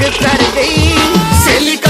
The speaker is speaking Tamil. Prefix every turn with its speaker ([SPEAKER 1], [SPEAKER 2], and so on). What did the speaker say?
[SPEAKER 1] அங்கு தருகை.
[SPEAKER 2] செலிக்க